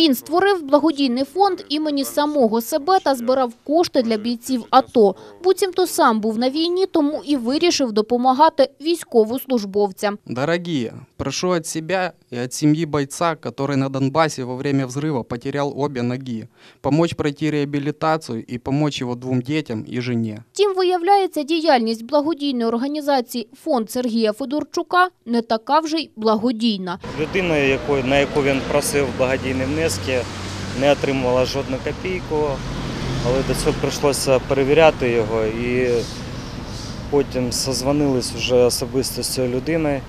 Він створив благодійний фонд імені самого себе та збирав кошти для бійців АТО. Буцімто сам був на війні, тому і вирішив допомагати військовослужбовцям. Дорогие, прошу от себя и от семьи бойца, который на Донбассе во время взрыва потерял обе ноги, помочь пройти реабилитацию и помочь его двум детям и жене. Втім, виявляється, діяльність благодійної організації «Фонд Сергія Федорчука» не така вже й благодійна. Людина, на яку він просив благодійні внески, не отримувала жодну копійку, але до цього прийшлося перевіряти його і потім созвонились вже особисто з цією людиною,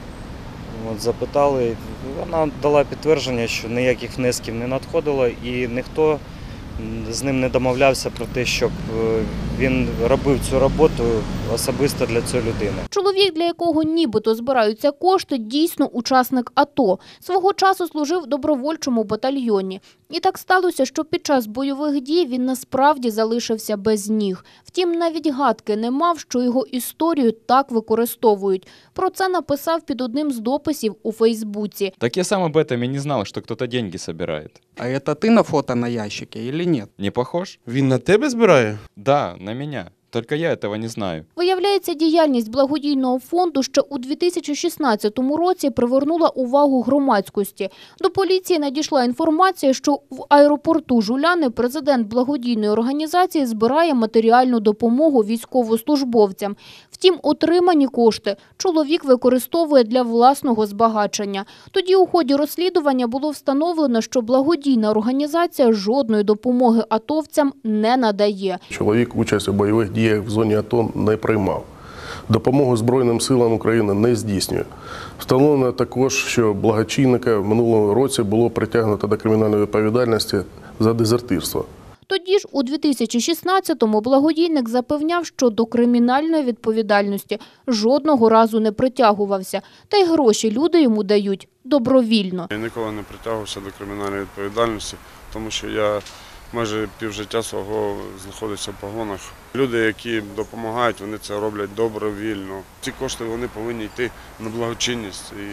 от, запитали. Вона дала підтвердження, що ніяких внесків не надходило і ніхто з ним не домовлявся про те, щоб е, він робив цю роботу особисто для цієї людини. Чоловік, для якого нібито збираються кошти, дійсно учасник АТО. Свого часу служив в добровольчому батальйоні. І так сталося, що під час бойових дій він насправді залишився без ніг. Втім, навіть гадки не мав, що його історію так використовують. Про це написав під одним з дописів у Фейсбуці. Так я сам об этом и не знал, что кто-то деньги собирает. А это ты на фото на ящике или нет? Не похож? Він на тебе збирає? Да, на меня. Только я этого не знаю. Виявляється, діяльність благодійного фонду ще у 2016 році привернула увагу громадськості. До поліції надійшла інформація, що в аеропорту Жуляни президент благодійної організації збирає матеріальну допомогу військовослужбовцям. Втім, отримані кошти чоловік використовує для власного збагачення. Тоді у ході розслідування було встановлено, що благодійна організація жодної допомоги атовцям не надає. Чоловік участь у бойових діях в зоні АТО не приймав. Допомогу Збройним силам України не здійснює. Встановлено також, що благочинника в минулому році було притягнуто до кримінальної відповідальності за дезертирство. Тоді ж у 2016-му благодійник запевняв, що до кримінальної відповідальності жодного разу не притягувався, та й гроші люди йому дають добровільно. Я ніколи не притягувався до кримінальної відповідальності, тому що я майже півжиття свого знаходиться в погонах. Люди, які допомагають, вони це роблять добровільно. Ці кошти вони повинні йти на благочинність і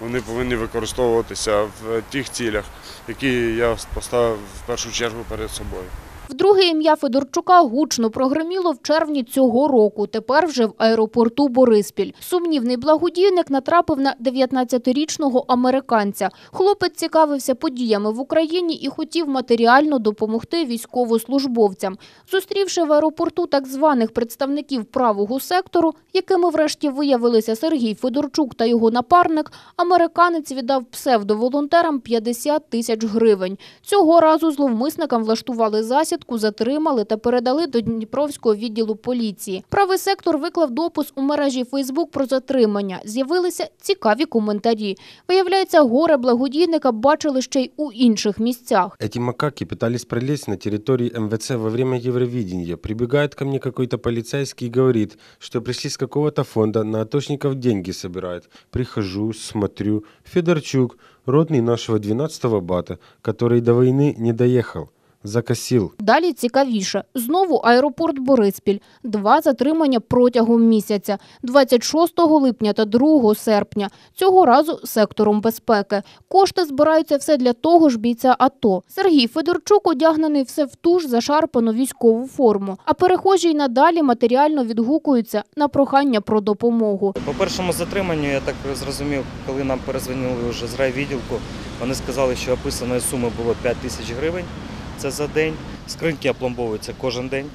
вони повинні використовуватися в тих цілях, які я поставив в першу чергу перед собою. Вдруге ім'я Федорчука гучно прогреміло в червні цього року, тепер вже в аеропорту Бориспіль. Сумнівний благодійник натрапив на 19-річного американця. Хлопець цікавився подіями в Україні і хотів матеріально допомогти військовослужбовцям. Зустрівши в аеропорту так званих представників правого сектору, якими врешті виявилися Сергій Федорчук та його напарник, американець віддав псевдоволонтерам 50 тисяч гривень. Цього разу зловмисникам влаштували засідку, затримали та передали до Дніпровського відділу поліції. Правий сектор виклав допис у мережі Фейсбук про затримання. З'явилися цікаві коментарі. Виявляється, горе благодійника бачили ще й у інших місцях. Эти макаки пытались пролезть на территории МВЦ во время Евровидения. Прибегает ко мне какой-то полицейский и говорит, что пришли с какого-то фонда, на атошников деньги собирают. Прихожу, смотрю. Федорчук, родный нашего 12-го бата, который до войны не доехал. Закосил. Далі цікавіше. Знову аеропорт Бориспіль. Два затримання протягом місяця. 26 липня та 2 серпня. Цього разу сектором безпеки. Кошти збираються все для того ж бійця АТО. Сергій Федорчук одягнений все в ту ж зашарпану військову форму. А перехожі й надалі матеріально відгукуються на прохання про допомогу. По першому затриманню, я так зрозумів, коли нам перезвонили вже з райвідділку, вони сказали, що описаної суми було 5 тисяч гривень. Це за день. Скриньки опломбовуються кожен день.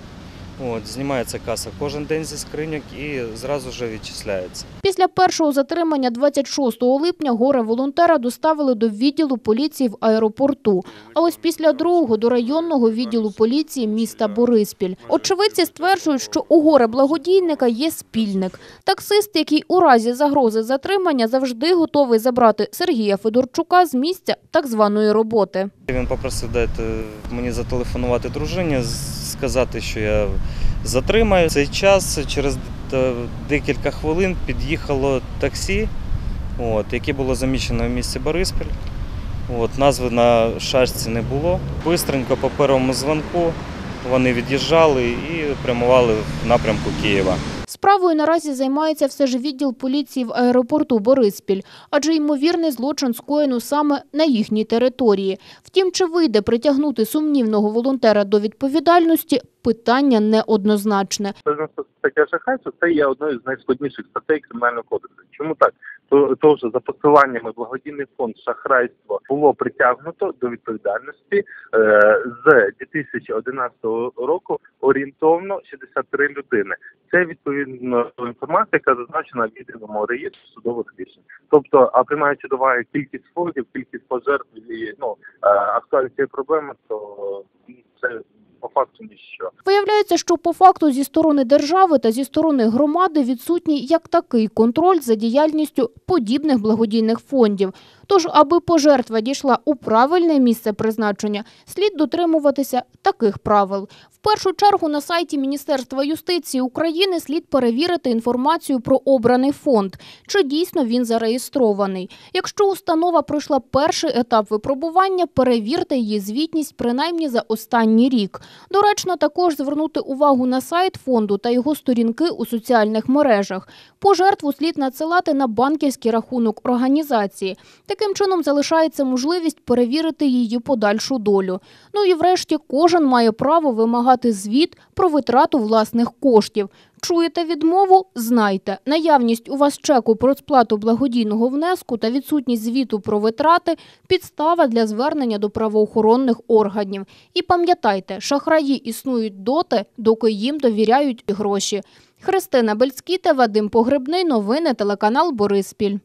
От, знімається каса кожен день зі скриньок і зразу ж відчисляється. Після першого затримання 26 липня горе волонтера доставили до відділу поліції в аеропорту. А ось після другого до районного відділу поліції міста Бориспіль. Очевидці стверджують, що у горе благодійника є спільник. Таксист, який у разі загрози затримання завжди готовий забрати Сергія Федорчука з місця так званої роботи. Він попросив дати мені зателефонувати дружині, з- сказати, що я затримаю. Цей час через е, декілька хвилин під'їхало таксі, от, яке було замічено в місті Бориспіль. От, назви на шашці не було. Бистренько по першому дзвонку вони від'їжджали і прямували в напрямку Києва. Справою наразі займається все ж відділ поліції в аеропорту Бориспіль, адже ймовірний злочин скоєно саме на їхній території. Втім, чи вийде притягнути сумнівного волонтера до відповідальності – питання неоднозначне. 11 стаття шахрайства це є одною з найскладніших статей кримінального кодексу. Чому так? То, що за посиланнями благодійний фонд шахрайство було притягнуто до відповідальності е, з 2011 року орієнтовно 63 людини. Це відповідно інформація, яка зазначена в єдиному реєстрі судових рішень. Тобто, а приймаючи до уваги кількість фондів, кількість пожертв і ну е, актуальність цієї проблеми, то ну, це по факту ніщо. Виявляється, що по факту зі сторони держави та зі сторони громади відсутній як такий контроль за діяльністю подібних благодійних фондів. Тож, аби пожертва дійшла у правильне місце призначення, слід дотримуватися таких правил. В першу чергу на сайті Міністерства юстиції України слід перевірити інформацію про обраний фонд, чи дійсно він зареєстрований. Якщо установа пройшла перший етап випробування, перевірте її звітність принаймні за останній рік. Доречно також звернути увагу на сайт фонду та його сторінки у соціальних мережах. Пожертву слід надсилати на банківський рахунок організації. Таким чином залишається можливість перевірити її подальшу долю. Ну і врешті кожен має право вимагати звіт про витрату власних коштів. Чуєте відмову? Знайте. Наявність у вас чеку про сплату благодійного внеску та відсутність звіту про витрати – підстава для звернення до правоохоронних органів. І пам'ятайте, шахраї існують доти, доки їм довіряють гроші. Христина Бельськіта, Вадим Погребний. Новини телеканал Бориспіль.